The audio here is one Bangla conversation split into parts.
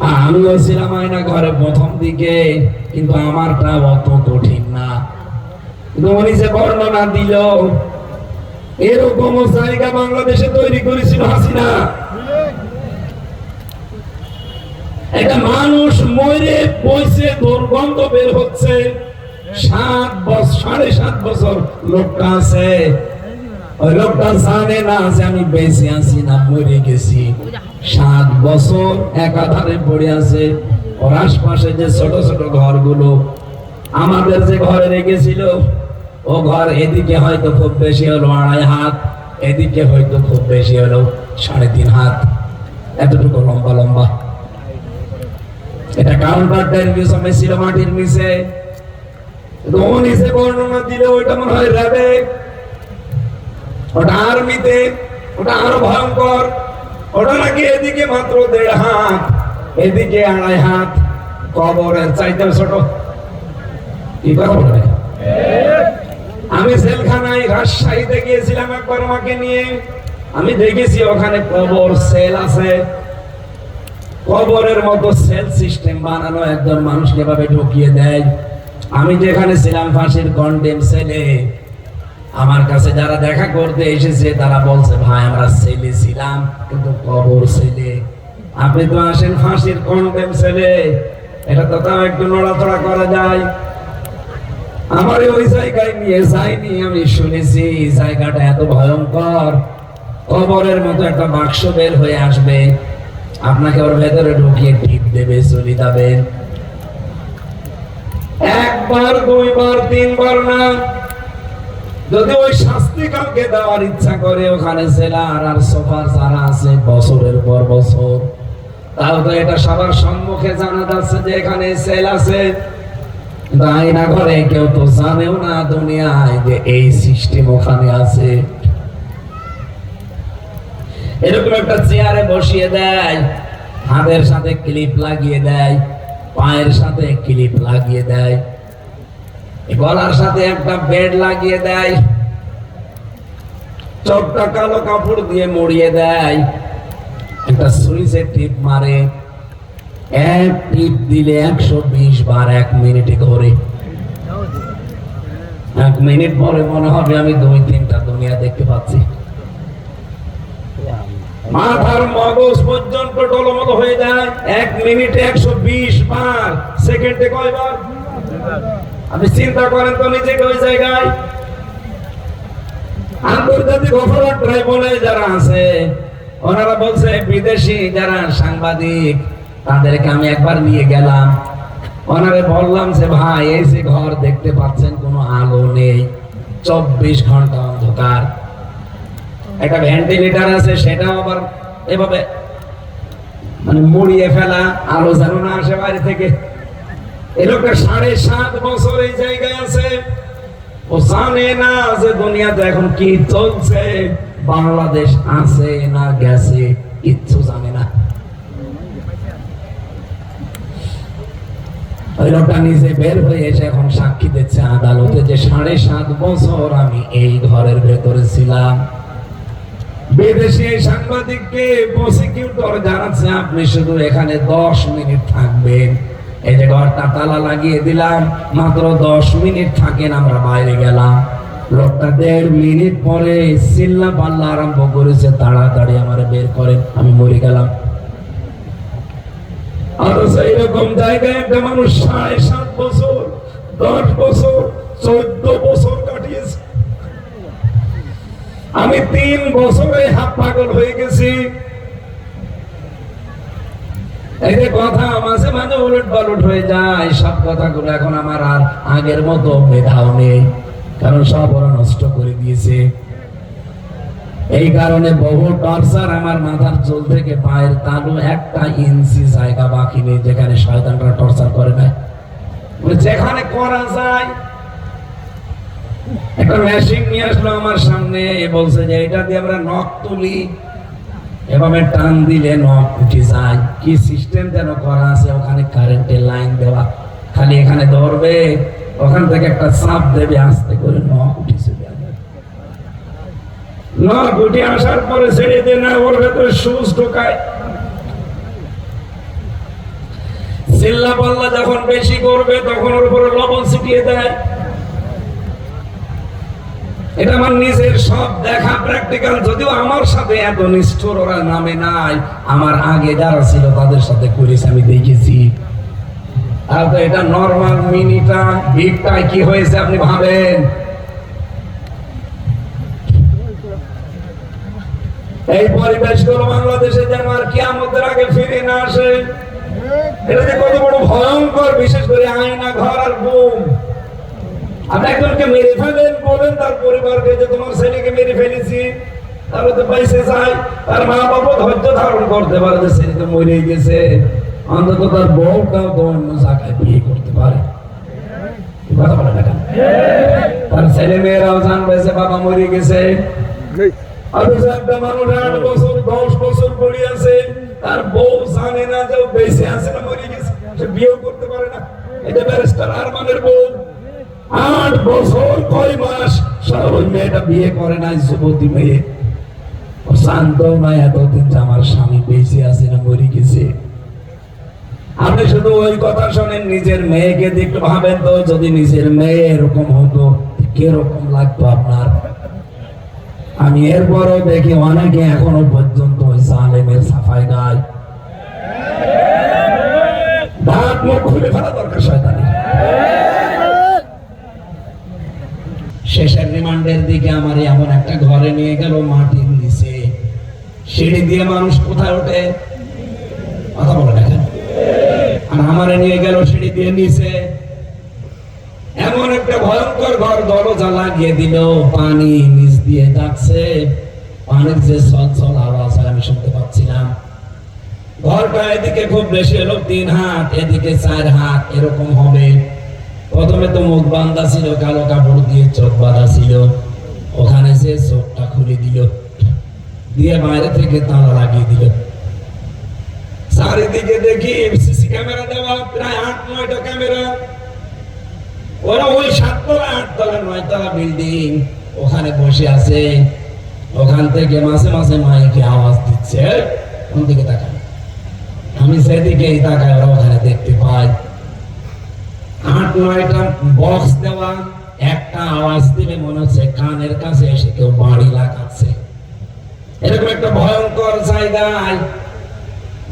আমিও ছিলাম আয়না ঘরে প্রথম দিকে, কিন্তু আমারটা অত কঠিন না। উনি যে বর্ণনা দিল এরকম জায়গা বাংলাদেশে তৈরি করেছিল হাসিনা। একটা মানুষ মরে বইছে দুর্গন্ধ বের হচ্ছে, সাত বছর সাড়ে সাত বছর লোকটা আছে। ওই লোকটা না যে আমি বেঁচে আছি না মরে গেছি। সাত বছর একাধারে পড়ে আছে। ওর আশপাশে যে ছোট ছোট ঘরগুলো, আমাদের যে ঘরে রেখেছিল, ও ঘর এদিকে হয়তো খুব বেশি হলো আড়াই হাত, এদিকে হয়তো খুব বেশি হলো সাড়ে তিন হাত। এতটুকু লম্বা লম্বা। এটা কাউন্টার টেলিভিশনে ছিল মাটির নিচে। রোহন হিসেবে বর্ণনা দিলে, ওইটা মনে হয় র্যাবে ওটা আর্মিতে ওটা আরও ভয়ঙ্কর। ওটা নাকি এদিকে মাত্র দেড় হাত, এদিকে আড়াই হাত কবরের চাইতে ছোট। কি কথা আমি জেলখানায় রাজশাহীতে গিয়েছিলাম একবার আমাকে নিয়ে। আমি দেখেছি ওখানে কবর, সেল আছে। কবরের মতো সেল সিস্টেম বানানো একজন মানুষকে ভাবে ঢুকিয়ে দেয়। আমি যেখানে ছিলাম ফাঁসির কন্ডেম সেলে আমার কাছে যারা দেখা করতে এসেছে, তারা বলছে, ভাই, আমরা ছেলে ছিলাম, কিন্তু কবর ছেলে। আপনি তো আসেন ফাঁসির কন্ডেম ছেলে। এটা তো তাও একটু নড়াচড়া করা যায়। আমার ওই জায়গায় নিয়ে যায়নি আমি শুনেছি, জায়গাটা এত ভয়ঙ্কর। কবরের মতো একটা বাক্স বের হয়ে আসবে। আপনাকে ওর ভেতরে ঢুকিয়ে টিপ দেবে চলে যাবেন একবার, দুইবার, তিনবার না যদি ওই শাস্তি কাউকে দেওয়ার ইচ্ছা করে, ওখানে জেলার আর সোফার যারা আছে, বছরের পর বছর, তাও তো এটা সবার সম্মুখে জানা যাচ্ছে যে এখানে সেল আছে। কেউ তো জানেও না দুনিয়ায় যে এই সিস্টেম ওখানে আছে। এরকম একটা চেয়ারে বসিয়ে দেয়, হাতের সাথে ক্লিপ লাগিয়ে দেয়, পায়ের সাথে ক্লিপ লাগিয়ে দেয়। গলার সাথে একটা বেড লাগিয়ে দেয়। চোখটা কালো কাপড় দিয়ে মরিয়ে দেয়। একটা সুইচের টিপ মারে। এক টিপ দিলে একশো বিশ বার এক মিনিটে ঘরে। এক মিনিট পরে মনে হবে আমি দুই তিনটা দুনিয়া দেখতে পাচ্ছি। মাথার মগজ পর্যন্ত টলমল হয়ে যায়। এক মিনিটে একশো বিশ বার, সেকেন্ডে কয়বার? আপনি চিন্তা করেন তো নিজেকে ওই জায়গায়। আন্তর্জাতিক অপরাধ ট্রাইব্যুনালে যারা আছে, ওনারা বলছে, বিদেশি যারা সাংবাদিক, তাদেরকে আমি একবার নিয়ে গেলাম। ওনারে বললাম যে, ভাই, এই যে ঘর দেখতে পাচ্ছেন, কোনো আলো নেই। চব্বিশ ঘণ্টা অন্ধকার। একটা ভেন্টিলেটার আছে, সেটাও আবার এভাবে মানে মুড়িয়ে ফেলা, আলো যেন না আসে বাইরে থেকে। বাংলাদেশ আছে না গেছে, কিচ্ছু জানে না। ওই লোকটা নিজে বের হয়ে এসে এখন সাক্ষী দিচ্ছে আদালতে যে সাড়ে সাত বছর আমি এই ঘরের ভেতরে ছিলাম। বিদেশি সাংবাদিককে প্রসিকিউটর জানাচ্ছে, আপনি শুধু এখানে দশ মিনিট থাকবেন। এই যে ঘরটা তালা লাগিয়ে দিলাম, মাত্র দশ মিনিট থাকেন, আমরা বাইরে গেলাম। লোকটা দেড় মিনিট পরে চিল্লা পাল্লা আরম্ভ করেছে, তাড়াতাড়ি আমার বের করেন আমি মরে গেলাম। আরও সেই রকম জায়গায় একটা মানুষ সাড়ে সাত বছর, দশ বছর, চোদ্দ বছর কাটিয়েছে। আমি তিন বছরে হাত পাগল হয়ে গেছি। যে কথা, মাঝে উলট পালট হয়ে যায়। সব কথাগুলো এখন আমার আর আগের মতো মেধাও নেই। কারণ সব ওরা নষ্ট করে দিয়েছে। এই কারণে বহু টর্চার আমার মাথার থেকে পায়ের তালু একটা ইঞ্চি জায়গা বাকি নেই, যেখানে শয়তানরা টর্চার করে না। যেখানে করা যায়। একটা মেশিন নিয়ে আসলো আমার সামনে বলছে যে, এটা দিয়ে আমরা নখ তুলি। এভাবে টান দিলে নখ উঠে যায়। কি সিস্টেম যেন করা আছে, ওখানে কারেন্টের লাইন দেওয়া। খালি এখানে ধরবে, ওখান থেকে একটা চাপ দেবে, আস্তে করে নখ উঠে চলে নখ উঠে আসার পরে ছেড়ে না, ওর ভেতরে ঢোকায়। চিল্লা পাল্লা যখন বেশি করবে, তখন ওর উপরে লবণ ছিটিয়ে দেয়। এটা আমার নিজের সব দেখা প্র্যাকটিক্যাল যদিও আমার সাথে এত নিষ্ঠুর ওরা নামে নাই, আমার আগে যারা ছিল তাদের সাথে করেছে, আমি দেখেছি। আর তো এটা নর্মাল মিনিটা বিগটাই কি হয়েছে আপনি ভাবেন? এই পরিবেশগুলো বাংলাদেশে যেন আর কিয়ামতের আগে ফিরে না আসে, এটা যে কত বড় ভয়ঙ্কর, বিশেষ করে আয়না, ঘর আর বুম আপনি একজনকে মেরে ফেলেন বলেন তার পরিবারকে যে তোমার ছেলেকে মেরে ফেলেছি। তাহলে তো পয়সা চাই তার মা বাবা ধৈর্য ধারণ করতে পারে যে ছেলে তো মরে গেছে। অন্তত তার বউটাও তো অন্য জায়গায় বিয়ে করতে পারে। কথা বলে না তার ছেলে মেয়েরাও জানবে যে বাবা মরে গেছে। একটা মানুষ আট বছর দশ বছর পড়ে আছে। তার বউ জানে না যে বেঁচে আছে না মরে গেছে। সে বিয়েও করতে পারে না। এটা ব্যারিস্টার আরমানের বউ। আট বছর কয় মাস? সারা মেয়েটা বিয়ে করে নাই, যুবতী মেয়ে। শান্ত না এতদিন আমার স্বামী বেঁচে আছে না গেছে। আপনি শুধু ওই কথা শোনেন, নিজের মেয়েকে দেখতে ভাবেন তো, যদি নিজের মেয়ে এরকম হতো কীরকম লাগতো আপনার? আমি এরপরও দেখি অনেকে এখনও পর্যন্ত ওই সালেমের সাফাই গায় দাঁত মুখ খুলে ফেলা দরকার শেষের রিমান্ডের দিকে আমার এমন একটা ঘরে নিয়ে গেল, মাটির নিচে। সিঁড়ি দিয়ে মানুষ কোথায় ওঠে? কথা বলে দেখেন। আর আমারে নিয়ে গেল সিঁড়ি দিয়ে নিচে। এমন একটা ভয়ঙ্কর ঘর, দরজা লাগিয়ে দিল, পানি নিচ দিয়ে ডাকছে। পানির যে সলসল আওয়াজ, আমি শুনতে পাচ্ছিলাম। ঘরটা এদিকে খুব বেশি হলো তিন হাত, এদিকে চার হাত, এরকম হবে। প্রথমে তো মুখ বান্ধা ছিল, কালো কাপড় দিয়ে চোখ বাঁধা ছিল। ওখানে সে চোখটা খুলে দিল, দিয়ে বাইরে থেকে তালা লাগিয়ে দিল। চারিদিকে দেখি সিসি ক্যামেরা দেওয়া, প্রায় আট, নয়টা ক্যামেরা। ওরা ওই সাততলা আটতলা নয়তলা বিল্ডিং ওখানে বসে আছে। ওখান থেকে মাসে মাসে মাইকে আওয়াজ দিচ্ছে কোন দিকে আমি সেদিকেই তাকাই, ওরা ওখানে দেখতে পাই আট নয়টা বক্স দেওয়া, একটা আওয়াজ দিলে মনে হচ্ছে কানের কাছে এসে কেউ বাড়ি লাগাচ্ছে। এরকম একটা ভয়ঙ্কর জায়গায়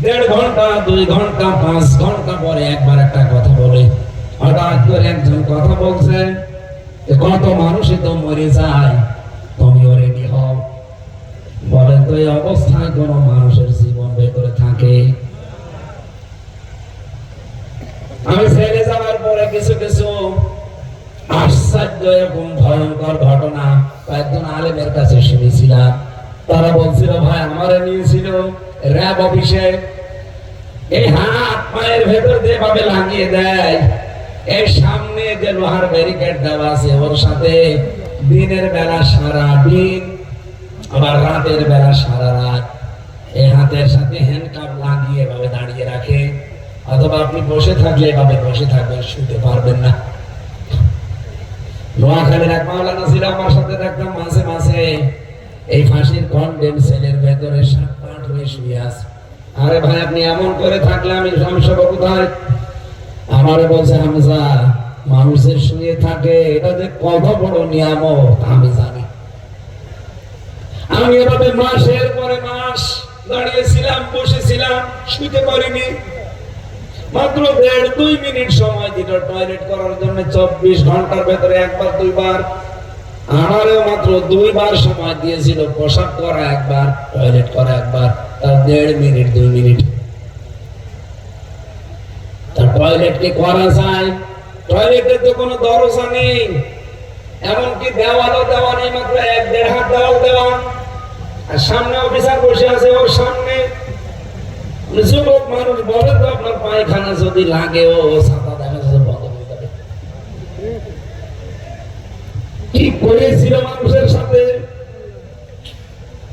দেড় ঘণ্টা, দুই ঘণ্টা, পাঁচ ঘণ্টা পরে একবার একটা কথা বলে। হঠাৎ করে একজন কথা বলছে কত মানুষই তো মরে যায় তুমিও রেডি হও। বলেন তো, এই অবস্থায় কোন মানুষের জীবন ভেতরে থাকে? আমি ছেড়ে যাওয়ার পরে কিছু কিছু আশ্চর্য এবং ভয়ঙ্কর ঘটনা কয়েকজন আলেমের কাছে শুনেছিলাম। তারা বলছিল, ভাই, আমারে নিয়েছিল র্যাব অফিসে। এই হাত পায়ের ভেতর যেভাবে লাগিয়ে দেয়, এর সামনে যে লোহার ব্যারিকেড দেওয়া আছে, ওর সাথে দিনের বেলা সারা দিন আবার রাতের বেলা, সারা রাত। এই হাতের সাথে হ্যান্ডকাপ লাগিয়ে এভাবে দাঁড়িয়ে রাখে অথবা আপনি বসে থাকলে এভাবে বসে থাকবেন শুতে পারবেন না। নোয়াখালীর এক মাওলানা ছিল আমার সাথে দেখতাম মাঝে মাঝে এই ফাঁসির কন্ডেম সেলের ভেতরে সাত হয়ে শুয়ে আছে। আরে ভাই, আপনি এমন করে থাকলে আমি কোথায়? আমারে বলছে মানুষের শুয়ে থাকে, এটা যে কত বড় নিয়ামত, আমি জানি। আমি এভাবে মাসের পরে মাস দাঁড়িয়েছিলাম, বসেছিলাম, শুতে পারিনি। মাত্র দেড় দুই মিনিট সময় দিল টয়লেট করার জন্য চব্বিশ ঘণ্টার ভেতরে একবার, দুইবার। আমারও মাত্র দুইবার সময় দিয়েছিল, পোশাক করা একবার টয়লেট করা একবার, তার দেড় মিনিট, দুই মিনিট। টয়লেট কি করা যায়? টয়লেটের তো কোনো দরজা নেই। এমনকি দেওয়ালও দেওয়া নেই, মাত্র এক দেড় হাত দেওয়াল দেওয়া। আর সামনে অফিসার বসে আছে ওর সামনে। যুবক মানুষ বলে তো আপনার পায়খানা যদি লাগে, ও ছাতা দেখা যাচ্ছে বন্ধ হয়ে যাবে। কি করেছিল মানুষের সাথে?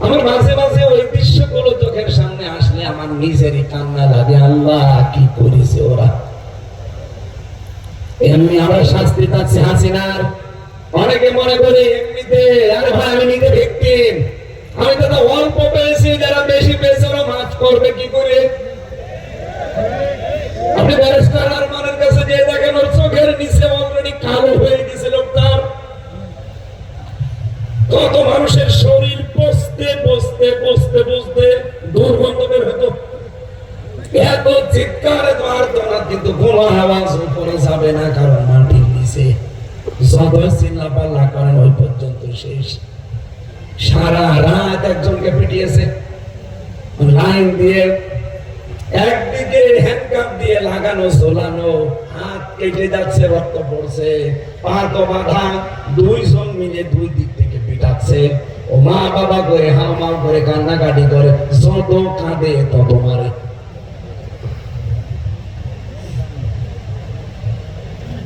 আমার মাঝে মাঝে ওই দৃশ্যগুলো চোখের সামনে আসলে আমার নিজেরই কান্না লাগে, আল্লাহ, কি করেছে ওরা? এমনি আমার শাস্তি পাচ্ছে হাসিনার। অনেকে মনে করে, এমনিতে, আরে ভাই, আমি নিজে ভিকটিম। আমি তো অল্প পেয়েছি যারা বেশি পেয়েছে, ওরা মাফ করবে, কি করে? আপনি ব্যারিস্টার আরমানের কাছে যে দেখেন, ওর চোখের নিচে অলরেডি কালো হয়ে গেছে লোকটার কত মানুষের শরীর বসতে বসতে বসতে বসতে দুর্গন্ধ বের হতো। এত চিৎকারে তো আর তোমার কিন্তু কোনো আওয়াজ উপরে যাবে না, কারণ মাটির নিচে। যত চিল্লা পাল্লা করেন, ওই পর্যন্ত শেষ। সারা রাত একজনকে পিটিয়েছে। লাইন দিয়ে একদিকে হ্যান্ডকাপ দিয়ে লাগানো, ঝোলানো, হাত কেটে যাচ্ছে, রক্ত পড়ছে। পা বাঁধা, দুইজন মিলে দুই দিক থেকে পিটাচ্ছে। ও মা বাবা করে হাও মাও করে কান্নাকাটি করে, যত কাঁদে তত মারে।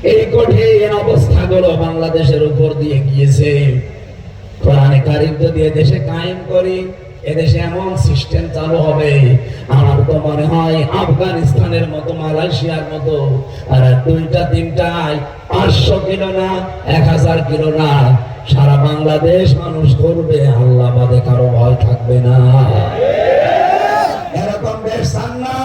এই কঠিন অবস্থাগুলো বাংলাদেশের উপর দিয়ে গিয়েছে। কোরআনে কারিম যদি এদেশে কায়েম করি, এদেশে এমন সিস্টেম চালু হবে। আমার তো মনে হয় আফগানিস্তানের মতো, মালয়েশিয়ার মতো, আর দুইটা, তিনটায় পাঁচশো কিলো না, এক হাজার কিলো না। সারা বাংলাদেশ মানুষ করবে আল্লাহ বাদে কারও ভয় থাকবে না। এরকম দেশ না।